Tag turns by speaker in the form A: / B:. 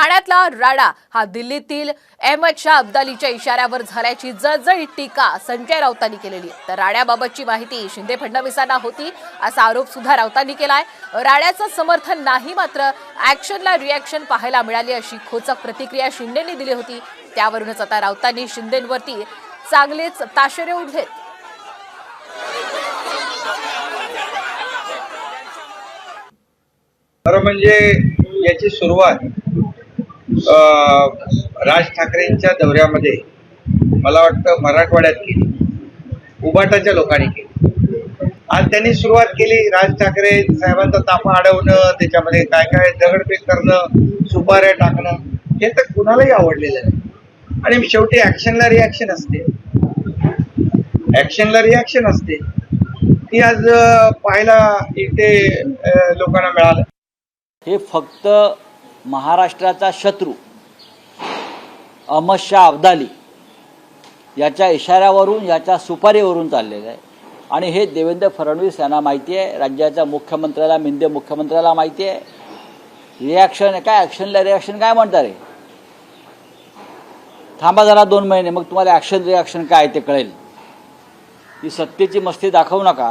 A: ठाण्यातला राडा हा दिल्लीतील अहमद शाह अब्दालीच्या इशाऱ्यावर झाल्याची जळजळीत टीका संजय राऊतांनी केलेली आहे. तर राड्याबाबतची माहिती शिंदे फडणवीसांना होती असा आरोप सुद्धा राऊतांनी केलाय. राड्याचं समर्थन नाही मात्र ऍक्शनला रिॲक्शन पाहायला मिळाली अशी खोचक प्रतिक्रिया शिंदेंनी दिली होती. त्यावरूनच आता राऊतांनी शिंदेंवरती चांगलेच ताशेरे उडलेत.
B: खरं म्हणजे याची सुरुवात राज ठाकरेंच्या दौऱ्यामध्ये मला वाटतं मराठवाड्यात केली. उबाटाच्या लोकांनी केली. आज त्यांनी सुरुवात केली. राज ठाकरे साहेबांचा ताफा अडवणं त्याच्यामध्ये काय काय दगडफेक करणं सुपाऱ्या टाकणं हे तर कुणालाही आवडलेलं नाही. आणि शेवटी ॲक्शनला रिॲक्शन असते. ॲक्शनला रिॲक्शन असते. ती आज पाहायला इथे लोकांना मिळालं.
C: हे फक्त महाराष्ट्राचा शत्रू अहमद शाह अब्दाली याच्या इशाऱ्यावरून याच्या सुपारीवरून चाललेलं आहे. आणि हे देवेंद्र फडणवीस यांना माहिती आहे. राज्याच्या मुख्यमंत्र्याला मिंदे मुख्यमंत्र्याला माहिती आहे. रिॲक्शन काय ॲक्शनला रिॲक्शन काय म्हणतात रे? थांबा जरा दोन महिने मग तुम्हाला ॲक्शन रिॲक्शन काय आहे ते कळेल. ही सत्तेची मस्ती दाखवू नका.